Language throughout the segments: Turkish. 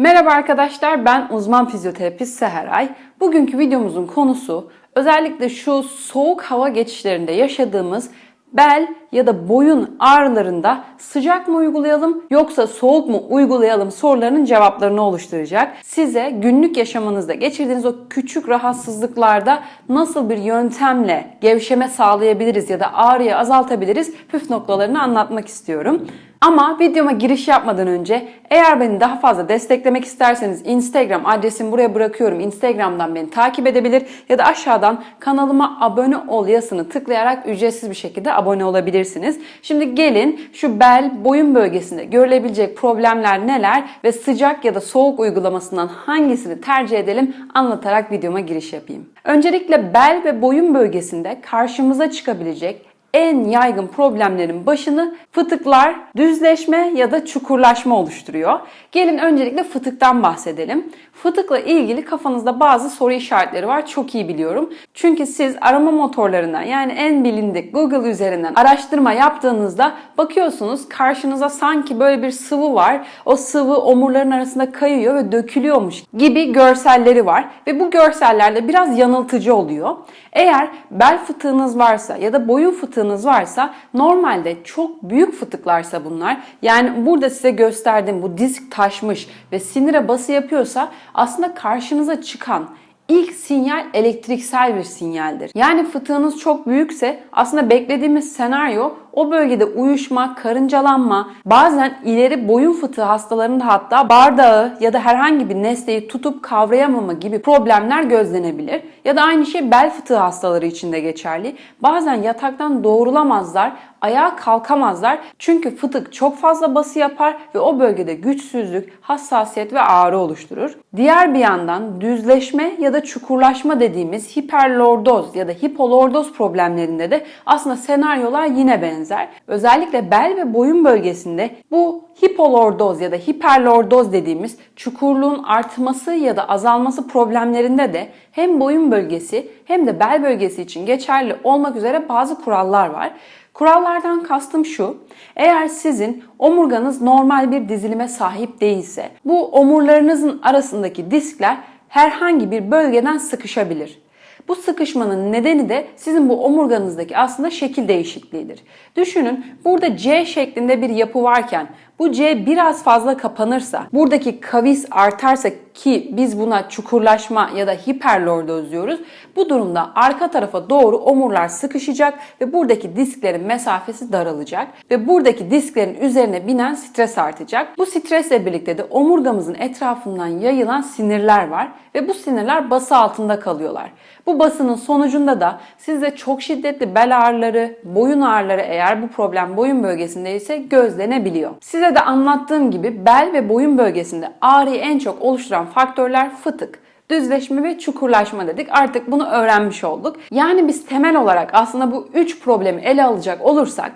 Merhaba arkadaşlar ben uzman fizyoterapist Seheray. Bugünkü videomuzun konusu özellikle şu soğuk hava geçişlerinde yaşadığımız bel ya da boyun ağrılarında sıcak mı uygulayalım yoksa soğuk mu uygulayalım sorularının cevaplarını oluşturacak. Size günlük yaşamınızda geçirdiğiniz o küçük rahatsızlıklarda nasıl bir yöntemle gevşeme sağlayabiliriz ya da ağrıyı azaltabiliriz püf noktalarını anlatmak istiyorum. Ama videoma giriş yapmadan önce eğer beni daha fazla desteklemek isterseniz Instagram adresimi buraya bırakıyorum. Instagram'dan beni takip edebilir ya da aşağıdan kanalıma abone ol yazısını tıklayarak ücretsiz bir şekilde abone olabilirsiniz. Şimdi gelin şu bel, boyun bölgesinde görülebilecek problemler neler ve sıcak ya da soğuk uygulamasından hangisini tercih edelim anlatarak videoma giriş yapayım. Öncelikle bel ve boyun bölgesinde karşımıza çıkabilecek en yaygın problemlerin başını fıtıklar, düzleşme ya da çukurlaşma oluşturuyor. Gelin öncelikle fıtıktan bahsedelim. Fıtıkla ilgili kafanızda bazı soru işaretleri var. Çok iyi biliyorum. Çünkü siz arama motorlarından yani en bilindik Google üzerinden araştırma yaptığınızda bakıyorsunuz karşınıza sanki böyle bir sıvı var. O sıvı omurların arasında kayıyor ve dökülüyormuş gibi görselleri var ve bu görsellerde biraz yanıltıcı oluyor. Eğer bel fıtığınız varsa ya da boyun fıtığınız varsa normalde çok büyük fıtıklarsa bunlar yani burada size gösterdiğim bu disk taşmış ve sinire bası yapıyorsa aslında karşınıza çıkan ilk sinyal elektriksel bir sinyaldir. Yani fıtığınız çok büyükse aslında beklediğimiz senaryo o bölgede uyuşma, karıncalanma, bazen ileri boyun fıtığı hastalarında hatta bardağı ya da herhangi bir nesneyi tutup kavrayamama gibi problemler gözlenebilir. Ya da aynı şey bel fıtığı hastaları için de geçerli. Bazen yataktan doğrulamazlar, ayağa kalkamazlar çünkü fıtık çok fazla bası yapar ve o bölgede güçsüzlük, hassasiyet ve ağrı oluşturur. Diğer bir yandan düzleşme ya da çukurlaşma dediğimiz hiperlordoz ya da hipolordoz problemlerinde de aslında senaryolar yine benzer. Özellikle bel ve boyun bölgesinde bu hipolordoz ya da hiperlordoz dediğimiz çukurluğun artması ya da azalması problemlerinde de hem boyun bölgesi hem de bel bölgesi için geçerli olmak üzere bazı kurallar var. Kurallardan kastım şu. Eğer sizin omurganız normal bir dizilime sahip değilse bu omurlarınızın arasındaki diskler herhangi bir bölgeden sıkışabilir. Bu sıkışmanın nedeni de sizin bu omurganızdaki aslında şekil değişikliğidir. Düşünün burada C şeklinde bir yapı varken bu C biraz fazla kapanırsa, buradaki kavis artarsa ki biz buna çukurlaşma ya da hiperlordoz diyoruz. Bu durumda arka tarafa doğru omurlar sıkışacak ve buradaki disklerin mesafesi daralacak ve buradaki disklerin üzerine binen stres artacak. Bu stresle birlikte de omurgamızın etrafından yayılan sinirler var ve bu sinirler bası altında kalıyorlar. Bu basının sonucunda da sizde çok şiddetli bel ağrıları, boyun ağrıları eğer bu problem boyun bölgesindeyse gözlenebiliyor. Size de anlattığım gibi bel ve boyun bölgesinde ağrıyı en çok oluşturan faktörler fıtık, düzleşme ve çukurlaşma dedik. Artık bunu öğrenmiş olduk. Yani biz temel olarak aslında bu üç problemi ele alacak olursak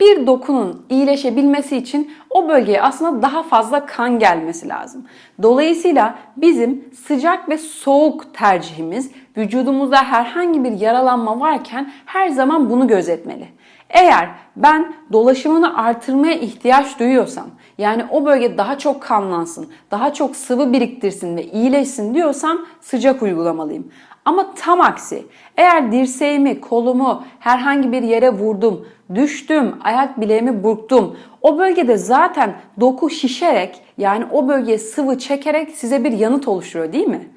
bir dokunun iyileşebilmesi için o bölgeye aslında daha fazla kan gelmesi lazım. Dolayısıyla bizim sıcak ve soğuk tercihimiz vücudumuzda herhangi bir yaralanma varken her zaman bunu gözetmeli. Eğer ben dolaşımını artırmaya ihtiyaç duyuyorsam, yani o bölge daha çok kanlansın, daha çok sıvı biriktirsin ve iyileşsin diyorsam sıcak uygulamalıyım. Ama tam aksi, eğer dirseğimi, kolumu herhangi bir yere vurdum, düştüm, ayak bileğimi burktum, o bölgede zaten doku şişerek yani o bölgeye sıvı çekerek size bir yanıt oluşturuyor değil mi?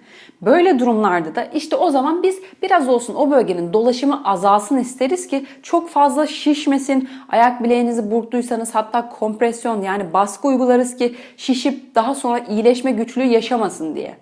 Böyle durumlarda da işte o zaman biz biraz olsun o bölgenin dolaşımı azalsın isteriz ki çok fazla şişmesin. Ayak bileğinizi burktuysanız hatta kompresyon yani baskı uygularız ki şişip daha sonra iyileşme güçlüğü yaşamasın diye.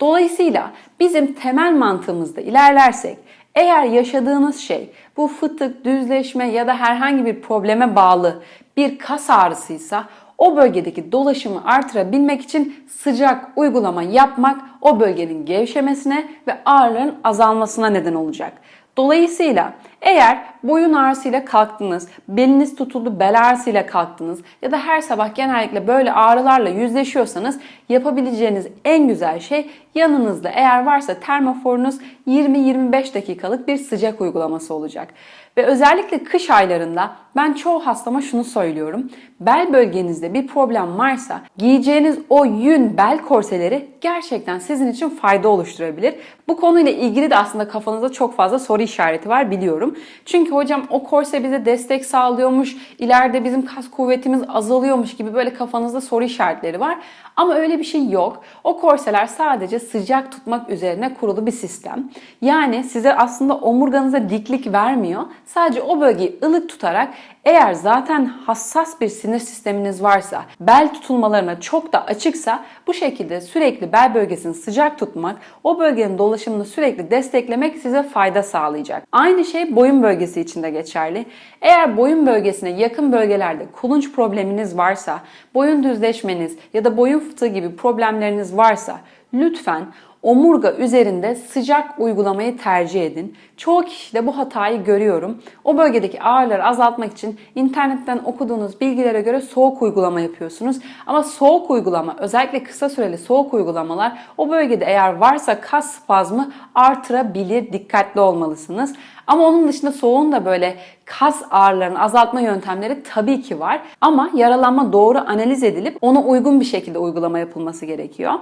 Dolayısıyla bizim temel mantığımızda ilerlersek eğer yaşadığınız şey bu fıtık, düzleşme ya da herhangi bir probleme bağlı bir kas ağrısıysa o bölgedeki dolaşımı artırabilmek için sıcak uygulama yapmak o bölgenin gevşemesine ve ağrıların azalmasına neden olacak. Dolayısıyla eğer boyun ağrısıyla kalktınız, beliniz tutuldu bel ağrısıyla kalktınız ya da her sabah genellikle böyle ağrılarla yüzleşiyorsanız yapabileceğiniz en güzel şey yanınızda eğer varsa termoforunuz 20-25 dakikalık bir sıcak uygulaması olacak. Ve özellikle kış aylarında ben çoğu hastama şunu söylüyorum. Bel bölgenizde bir problem varsa giyeceğiniz o yün bel korseleri gerçekten sizin için fayda oluşturabilir. Bu konuyla ilgili de aslında kafanızda çok fazla soru işareti var biliyorum. Çünkü hocam o korse bize destek sağlıyormuş, ileride bizim kas kuvvetimiz azalıyormuş gibi böyle kafanızda soru işaretleri var. Ama öyle bir şey yok. O korseler sadece sıcak tutmak üzerine kurulu bir sistem. Yani size aslında omurganıza diklik vermiyor. Sadece o bölgeyi ılık tutarak eğer zaten hassas bir sinir sisteminiz varsa, bel tutulmalarına çok da açıksa bu şekilde sürekli bel bölgesini sıcak tutmak, o bölgenin dolaşımını sürekli desteklemek size fayda sağlayacak. Aynı şey boyun bölgesi için de geçerli. Eğer boyun bölgesine yakın bölgelerde kulunç probleminiz varsa, boyun düzleşmeniz ya da boyun fıtığı gibi problemleriniz varsa lütfen omurga üzerinde sıcak uygulamayı tercih edin. Çoğu kişide bu hatayı görüyorum. O bölgedeki ağrıları azaltmak için internetten okuduğunuz bilgilere göre soğuk uygulama yapıyorsunuz. Ama soğuk uygulama, özellikle kısa süreli soğuk uygulamalar o bölgede eğer varsa kas spazmı artırabilir. Dikkatli olmalısınız. Ama onun dışında soğuğun da böyle kas ağrılarını azaltma yöntemleri tabii ki var. Ama yaralanma doğru analiz edilip ona uygun bir şekilde uygulama yapılması gerekiyor.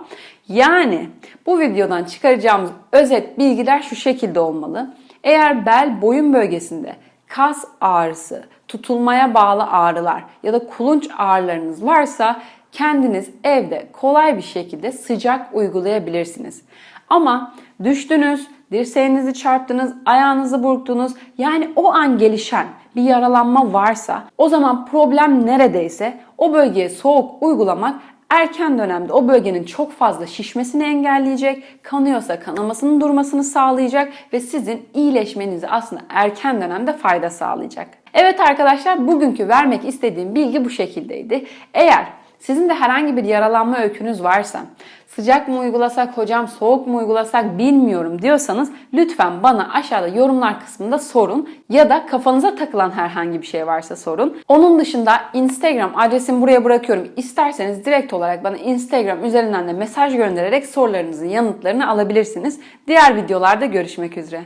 Yani bu videodan çıkaracağımız özet bilgiler şu şekilde olmalı. Eğer bel boyun bölgesinde kas ağrısı, tutulmaya bağlı ağrılar ya da kulunç ağrılarınız varsa kendiniz evde kolay bir şekilde sıcak uygulayabilirsiniz. Ama düştünüz, dirseğinizi çarptınız, ayağınızı burktunuz yani o an gelişen bir yaralanma varsa o zaman problem neredeyse o bölgeye soğuk uygulamak erken dönemde o bölgenin çok fazla şişmesini engelleyecek, kanıyorsa kanamasının durmasını sağlayacak ve sizin iyileşmenize aslında erken dönemde fayda sağlayacak. Evet arkadaşlar bugünkü vermek istediğim bilgi bu şekildeydi. Eğer sizin de herhangi bir yaralanma öykünüz varsa, sıcak mı uygulasak hocam soğuk mu uygulasak bilmiyorum diyorsanız lütfen bana aşağıda yorumlar kısmında sorun ya da kafanıza takılan herhangi bir şey varsa sorun. Onun dışında Instagram adresimi buraya bırakıyorum. İsterseniz direkt olarak bana Instagram üzerinden de mesaj göndererek sorularınızın yanıtlarını alabilirsiniz. Diğer videolarda görüşmek üzere.